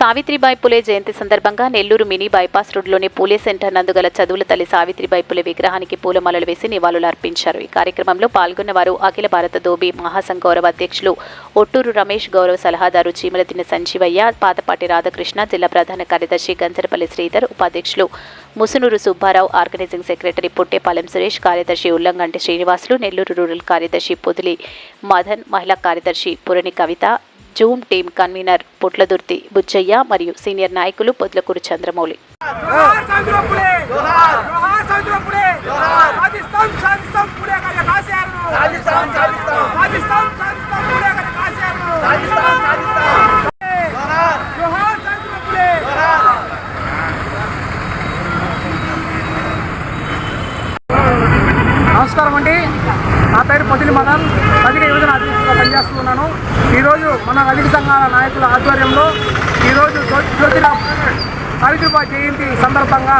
సావిత్రిబాయి పులే జయంతి సందర్భంగా Nellore mini bypass రోడ్లోని పూలే centre నందుగల చదువుల తల్లి సావిత్రిబాయి పులే విగ్రహానికి పూలమాలలు వేసి నివాళులు అర్పించారు. ఈ కార్యక్రమంలో పాల్గొన్న వారు అఖిల భారత దోబి మహాసంఘ గౌరవ అధ్యక్షులు ఒట్టూరు రమేష్ గౌరవ సలహాదారు చీమలతిన సంజీవయ్య పాతపాటి రాధాకృష్ణ జిల్లా ప్రధాన కార్యదర్శి గంజరపల్లి శ్రీధర్ ఉపాధ్యక్షులు ముసునూరు సుబ్బారావు ఆర్గనైజింగ్ సెక్రటరీ పుట్టేపాలెం సురేష్ కార్యదర్శి ఉల్లంగంటి శ్రీనివాసులు నెల్లూరు రూరల్ కార్యదర్శి పొదిలి మదన్ మహిళా కార్యదర్శి Purani Kavitha zoom team convener Putladurthi Buchaiah మరియు సీనియర్ నాయకులు పొద్లకూరు చంద్రమౌళి. నమస్కారం అండి. నా పేరు పొదిలి మదన్. అధ్యక్షుడిగా ఈరోజు మన రజక సంఘాల నాయకుల ఆధ్వర్యంలో ఈరోజు జ్యో- జ్యోతిరావు సావిత్రిబాయి జయంతి సందర్భంగా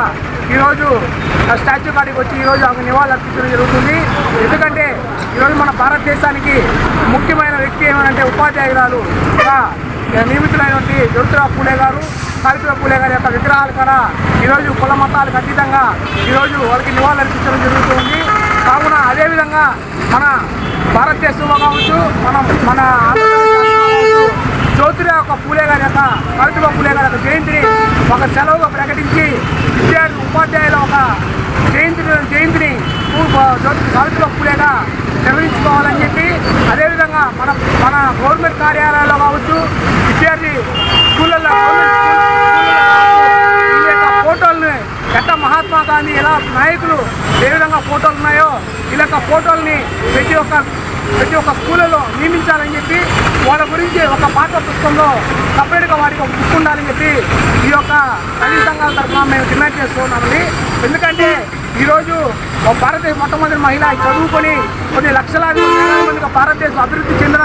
ఈరోజు స్టాచ్యూ కాడికి వచ్చి ఈరోజు ఆమె నివాళులు అర్పించడం జరుగుతుంది. ఎందుకంటే ఈరోజు మన భారతదేశానికి ముఖ్యమైన వ్యక్తి ఏమనంటే ఉపాధ్యాయురాలు నియమితులైనటువంటి జ్యోతిరావు పూలే గారు సావిత్రిబాయి పూలే గారి యొక్క విగ్రహాలు కూడా ఈరోజు కుల మతాలకు అతీతంగా ఈరోజు వాళ్ళకి నివాళులు అర్పించడం జరుగుతుంది. కావున అదేవిధంగా మన భారతదేశంలో కావచ్చు మనం మన ఆంధ్రప్రదేశ్ యొక్క పూలే గారి యొక్క సావిత్రిబాయి పూలే గారి యొక్క జయంతిని ఒక సెలవుగా ప్రకటించి విద్యార్థి ఉపాధ్యాయుల ఒక జయంతి జయంతిని పూ- పూలేగా నిర్వహించుకోవాలని చెప్పి అదేవిధంగా మన మన గవర్నమెంట్ కార్యాలయాల్లో కావచ్చు విద్యార్థి స్కూళ్ళల్లో గవర్నమెంట్ స్కూల్- స్కూళ్ళల్లో కావచ్చు, ఈ యొక్క ఫోటోల్ని ఎట్ట మహాత్మా గాంధీ ఎలా నాయకులు ఏ విధంగా ఫోటోలు ఉన్నాయో ఇలా యొక్క ఫోటోల్ని ప్రతి ఒక్క ప్రతి ఒక్క స్కూళ్ళలో నియమించాలని చెప్పి వాళ్ళ గురించి ఒక పాఠ్య పుస్తకంలో సపరేట్గా వారికి ఒక బుక్ ఉండాలని చెప్పి ఈ యొక్క తల్లి సంఘాల తరఫున మేము డిమాండ్ చేస్తున్నామండి ఎందుకంటే ఈరోజు భారతదేశ మొట్టమొదటి మహిళ చదువుకొని కొన్ని లక్షలాది మందికి భారతదేశం అభివృద్ధి చెందిన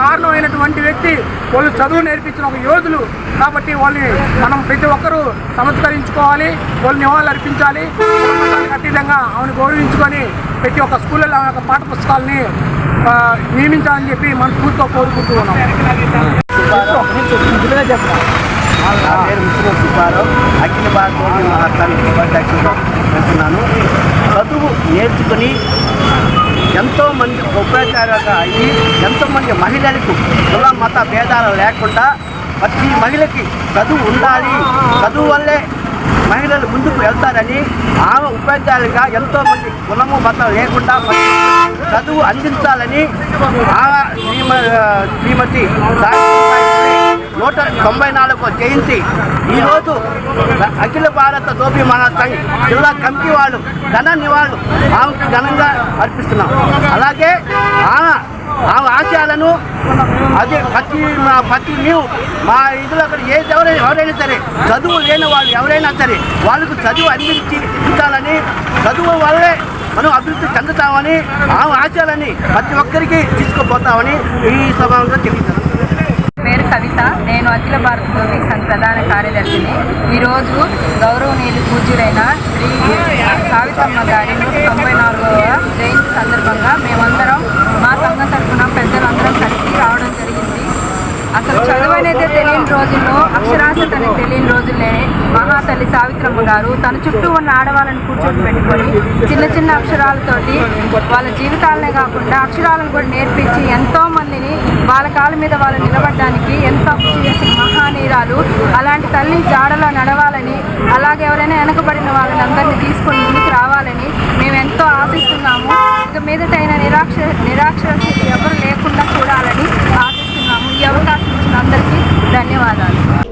కారణమైనటువంటి వ్యక్తి వాళ్ళు చదువు నేర్పించిన ఒక యోధులు. కాబట్టి వాళ్ళని మనం ప్రతి ఒక్కరూ సంస్కరించుకోవాలి వాళ్ళు నివాళులు అర్పించాలి. ఖచ్చితంగా ఆమెను గౌరవించుకొని ప్రతి ఒక్క స్కూళ్ళలో ఆమె యొక్క పాఠ పుస్తకాలని నియమించాలని చెప్పి మనస్ఫూర్తిగా కోరుకుంటూ ఉన్నాం. సుబ్బారావు. అఖిల భారత మహాసంఘ ఉపాధ్యక్షుడు చేస్తున్నాను. చదువు నేర్చుకుని ఎంతోమంది ఉపయోగకరంగా అయ్యి ఎంతోమంది మహిళలకు కుల మత భేదాలు లేకుండా ప్రతి మహిళకి చదువు ఉండాలి. చదువు వల్లే మహిళలు ముందుకు వెళ్తారని ఆమె ఉపాధ్యాయులుగా ఎంతోమంది కులము మతం లేకుండా చదువు అందించాలని ఆ శ్రీమ శ్రీమతి నూట తొంభై నాలుగో జయంతి. ఈరోజు అఖిల భారత దోబి మహాసంఘ్ జిల్లా కమిటీ వాళ్ళు ఘన నివాళులు ఆమెకు ఘనంగా అర్పిస్తున్నాం. అలాగే ఆమె ఆమె ఆశయాలను అది ప్రతి మా ప్రతి మేము మా ఇదిలో అక్కడ ఏది ఎవరైనా ఎవరైనా సరే చదువు లేని వాళ్ళు ఎవరైనా సరే వాళ్ళకు చదువు అందించి ఇచ్చాలని చదువు వల్లే మనం అభివృద్ధి చెందుతామని ఆమె ఆశయాలని ప్రతి ఒక్కరికి తీసుకుపోతామని ఈ సభలో తెలియజేస్తాను కవిత. నేను అఖిల భారత దోపిక్ సంఘ్ ప్రధాన కార్యదర్శిని. ఈరోజు గౌరవనీయులు పూజ్యులైన శ్రీ సావితమ్మ గారి నూట తొంభై నాలుగవ జయంతి సందర్భంగా మేమందరం మా సంఘం తరఫున పెద్దలందరం కలిసి రావడం జరిగింది. అసలు చదువు అనేది తెలియని రోజుల్లో అక్షరాస్యత అనేది తెలియని రోజుల్లోనే మహాతల్లి సావిత్రమ్మ గారు తన చుట్టూ ఉన్న ఆడవాళ్ళని కూర్చొని పెట్టుకొని చిన్న చిన్న అక్షరాలతోటి వాళ్ళ జీవితాలనే కాకుండా అక్షరాలను కూడా నేర్పించి ఎంతో మందిని వాళ్ళ కాళ్ళ మీద వాళ్ళు నిలబడడానికి ఎంతో కృషి చేసిన మహానీరాలు అలాంటి తల్లి జాడలో నడవాలని అలాగే ఎవరైనా వెనకబడిన వాళ్ళని అందరినీ తీసుకొని ముందుకు రావాలని మేము ఎంతో ఆశిస్తున్నాము. ఇక మీదటైన నిరాక్ష నిరాక్షరస్యత ఎవరు లేకుండా చూడాలని ఆశిస్తున్నాము. ఈ అవకాశం ఇచ్చిన అందరికీ ధన్యవాదాలు.